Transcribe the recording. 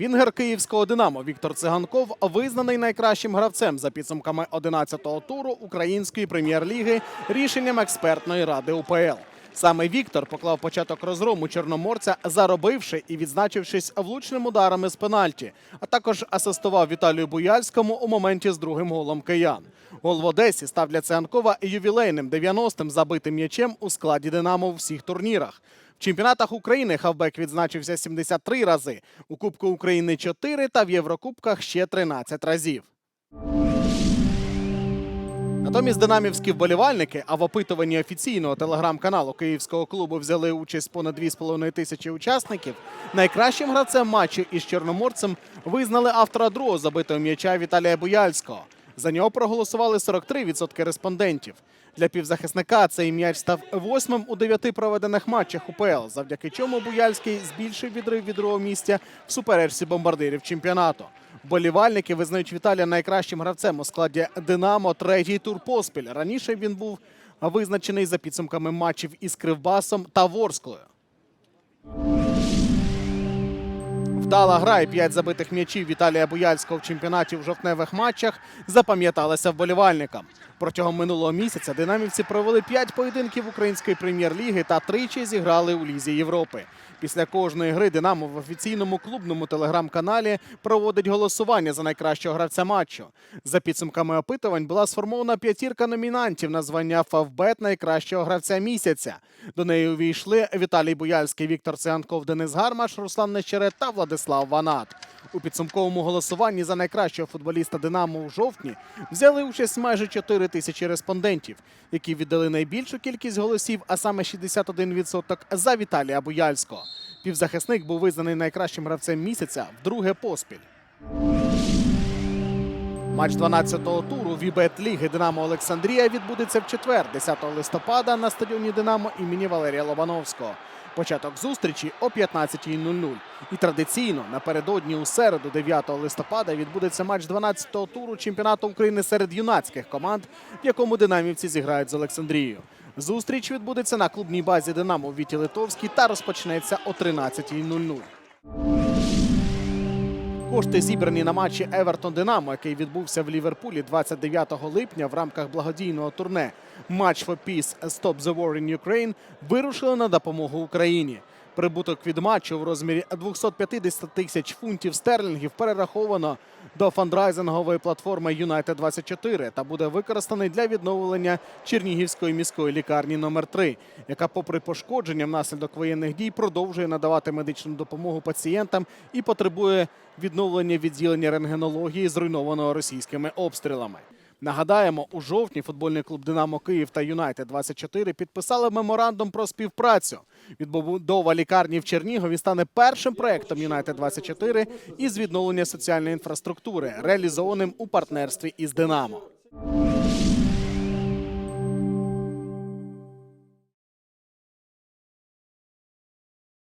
Вінгер київського Динамо Віктор Циганков визнаний найкращим гравцем за підсумками 11-го туру української прем'єр-ліги рішенням експертної ради УПЛ. Саме Віктор поклав початок розгрому чорноморця, заробивши і відзначившись влучним ударами з пенальті, а також асистував Віталію Буяльському у моменті з другим голом киян. Гол в Одесі став для Циганкова ювілейним 90-м забитим м'ячем у складі Динамо у всіх турнірах. В чемпіонатах України хавбек відзначився 73 рази, у Кубку України 4 та в Єврокубках ще 13 разів. Натомість динамівські вболівальники, а в опитуванні офіційного телеграм-каналу київського клубу взяли участь понад 2,5 тисячі учасників. Найкращим гравцем матчу із чорноморцем визнали автора другого забитого м'яча Віталія Буяльського. За нього проголосували 43% респондентів. Для півзахисника цей м'яч став восьмим у дев'яти проведених матчах УПЛ, завдяки чому Буяльський збільшив відрив від другого місця в суперечці бомбардирів чемпіонату. Болівальники визнають Віталія найкращим гравцем у складі Динамо третій тур поспіль. Раніше він був визначений за підсумками матчів із Кривбасом та Ворсклою. Вдала гра і п'ять забитих м'ячів Віталія Буяльського в чемпіонаті в жовтневих матчах запам'яталися вболівальникам. Протягом минулого місяця динамівці провели п'ять поєдинків української прем'єр-ліги та тричі зіграли у Лізі Європи. Після кожної гри Динамо в офіційному клубному телеграм-каналі проводить голосування за найкращого гравця матчу. За підсумками опитувань була сформована п'ятірка номінантів на звання Фавбет найкращого гравця місяця. До неї увійшли Віталій Буяльський, Віктор Циганков, Денис Гармаш, Руслан Нещерет та Владислав Ванат. У підсумковому голосуванні за найкращого футболіста Динамо у жовтні взяли участь майже 4 тисячі респондентів, які віддали найбільшу кількість голосів, а саме 61% за Віталія Буяльського. Півзахисник був визнаний найкращим гравцем місяця вдруге поспіль. Матч 12-го туру Вібет Ліги Динамо Олександрія відбудеться в четвер, 10 листопада на стадіоні Динамо імені Валерія Лобановського. Початок зустрічі о 15.00. І традиційно напередодні у середу, 9 листопада, відбудеться матч 12-го туру чемпіонату України серед юнацьких команд, в якому динамівці зіграють з Олександрією. Зустріч відбудеться на клубній базі Динамо в Віті Литовській та розпочнеться о 13.00. Кошти зібрані на матчі Евертон Динамо, який відбувся в Ліверпулі 29 липня в рамках благодійного турне Match for Peace Stop the War in Ukraine, вирушили на допомогу Україні. Прибуток від матчу в розмірі 250 тисяч фунтів стерлінгів перераховано до фандрайзингової платформи Юнайтед 24 та буде використаний для відновлення Чернігівської міської лікарні номер 3 яка, попри пошкодження внаслідок воєнних дій, продовжує надавати медичну допомогу пацієнтам і потребує відновлення відділення рентгенології, зруйнованого російськими обстрілами. Нагадаємо, у жовтні футбольний клуб Динамо Київ та Юнайтед 24 підписали меморандум про співпрацю. Відбудова лікарні в Чернігові стане першим проектом Юнайтед 24 із відновлення соціальної інфраструктури, реалізованим у партнерстві із Динамо.